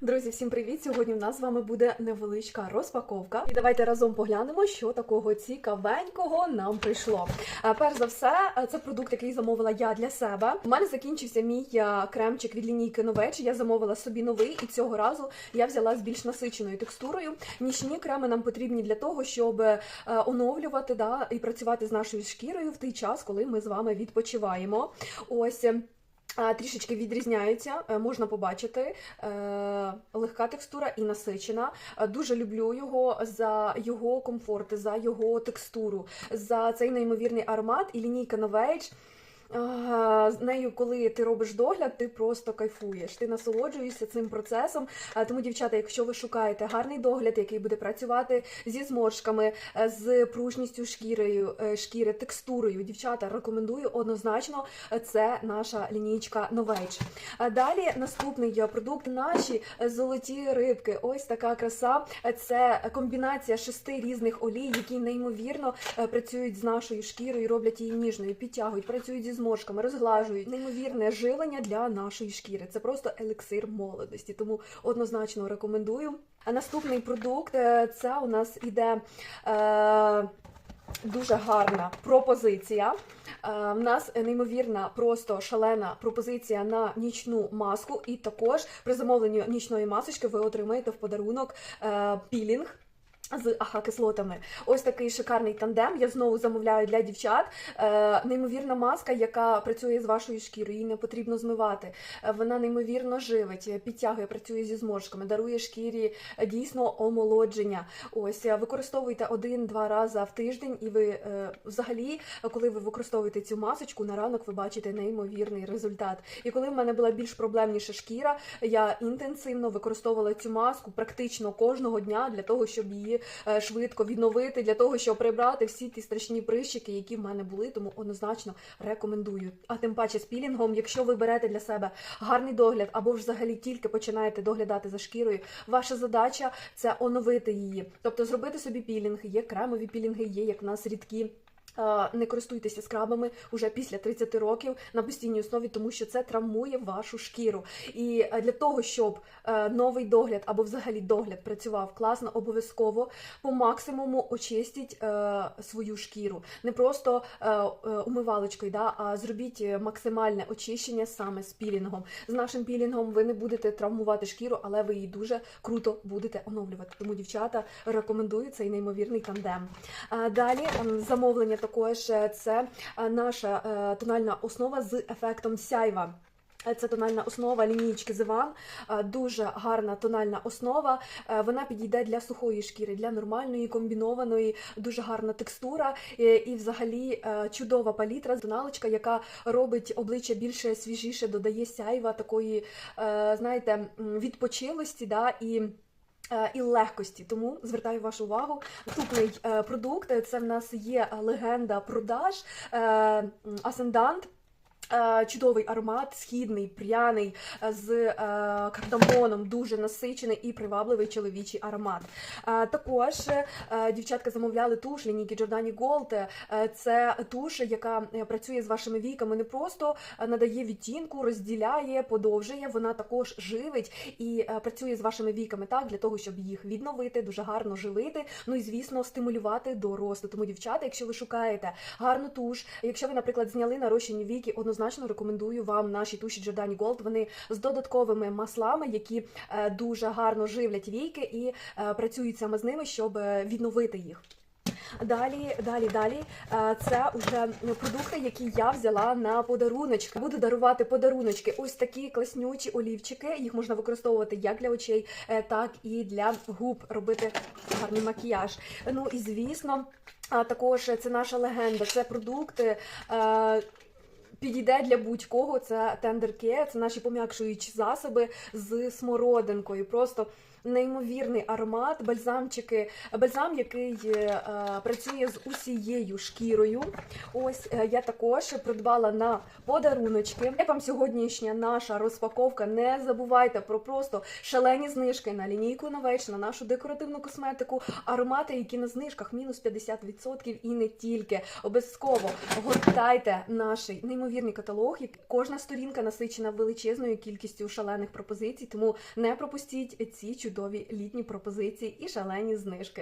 Друзі, всім привіт! Сьогодні в нас з вами буде невеличка розпаковка. І давайте разом поглянемо, що такого цікавенького нам прийшло. Е, Перш за все, е, це продукт, який замовила я для себе. У мене закінчився мій е, кремчик від лінійки Новеч. Я замовила собі новий, і цього разу я взяла з більш насиченою текстурою. Нічні креми нам потрібні для того, щоб оновлювати да, і працювати з нашою шкірою в той час, коли ми з вами відпочиваємо. Ось. Трішечки відрізняються, е, можна побачити е, легка текстура і насичена. Е, Дуже люблю його за його комфорт, за його текстуру, за цей неймовірний аромат і лінійка Novage. З нею, коли ти робиш догляд, ти просто кайфуєш. Ти насолоджуєшся цим процесом. Тому, дівчата, якщо ви шукаєте гарний догляд, який буде працювати зі зморшками, е, з пружністю шкірою, е, шкіри, текстурою, дівчата, рекомендую однозначно. е, Це наша лінійка Novage. Далі наступний продукт наші золоті рибки. Ось така краса. Це комбінація шести різних олій, які неймовірно працюють з нашою шкірою, роблять її ніжною, підтягують, працюють зі зморшками, розглажують. Неймовірне живлення для нашої шкіри. Це просто елексир молодості. Тому однозначно рекомендую. А наступний продукт е, це у нас іде. Е, Дуже гарна пропозиція. Е, В нас неймовірна, просто шалена пропозиція на нічну маску. І також при замовленні нічної масочки ви отримаєте в подарунок е, пілінг. З аха-кислотами. Ось такий шикарний тандем. Я знову замовляю для дівчат. Е, неймовірна маска, яка працює з вашою шкірою, її не потрібно змивати. Е, вона неймовірно живить, е, підтягує, працює зі зморшками, дарує шкірі е, дійсно омолодження. Ось використовуйте один-два рази в тиждень, і ви е, взагалі, коли ви використовуєте цю масочку, на ранок ви бачите неймовірний результат. І коли в мене була більш проблемніша шкіра, я інтенсивно використовувала цю маску практично кожного дня для того, щоб її е, швидко відновити, для того, щоб прибрати всі ті страшні прищики, які в мене були. Тому однозначно рекомендую. А тим паче з пілінгом, якщо ви берете для себе гарний догляд або ж взагалі тільки починаєте доглядати за шкірою, ваша задача це оновити її, тобто зробити собі пілінг. Є кремові пілінги, є як в нас рідкі. Не користуйтеся скрабами уже після 30 років на постійній основі, тому що це травмує вашу шкіру. І е, для того, щоб е, новий догляд або взагалі догляд працював класно, обов'язково по максимуму очистіть е, свою шкіру. Не просто умивалочкою, да, а зробіть максимальне очищення саме з пілінгом. З нашим пілінгом ви не будете травмувати шкіру, але ви її дуже круто будете оновлювати. Тому, дівчата, рекомендую цей неймовірний тандем. Далі замовлення також це е, наша е, тональна основа з ефектом сяйва. Е, Це тональна основа лінійки Зиван. Дуже гарна тональна основа. Вона підійде для сухої шкіри, для нормальної, комбінованої, дуже гарна текстура і взагалі чудова палітра, тоналочка, яка робить обличчя більше свіжіше, додає сяйва такої, знаєте, відпочилості. Да, і і легкості. Тому звертаю вашу увагу. Наступний е, продукт е, це в нас є легенда продаж е, Асендант. Е, Чудовий аромат, східний, пряний, е, з е, кардамоном, дуже насичений і привабливий чоловічий аромат. Також дівчатка замовляли туш лінійки Giordani Gold. Це туш, яка працює з вашими віками, не просто надає відтінку, розділяє, подовжує. Вона також живить і працює з вашими віками так для того, щоб їх відновити, дуже гарно живити. Ну і звісно, стимулювати до росту. Тому, дівчата, якщо ви шукаєте гарну туш, якщо ви, наприклад, зняли нарощені віки, однозначно рекомендую вам наші туші Giordani Gold. Вони з додатковими маслами, які е, дуже гарно живлять віки і е, працюють саме з ними, щоб е, відновити їх. Далі, далі, далі. Це вже продукти, які я взяла на подаруночки. Буду дарувати подаруночки. Ось такі класнючі олівчики. Їх можна використовувати як для очей, так і для губ. Робити гарний макіяж. Ну і звісно, також це наша легенда. Це продукти. Е, Підійде для будь-кого це тендерке, це наші пом'якшуючі засоби з смородинкою. Просто неймовірний аромат, бальзамчики, бальзам, який е, працює з усією шкірою. Ось е, я також придбала на подаруночки. Як вам сьогоднішня наша розпаковка? Не забувайте про просто шалені знижки на лінійку Novage, на нашу декоративну косметику, аромати, які на знижках мінус 50% і не тільки. Обов'язково гортайте наш неймовірний неймовірний каталог. Кожна сторінка насичена величезною кількістю шалених пропозицій. Тому не пропустіть ці чудові літні пропозиції і шалені знижки.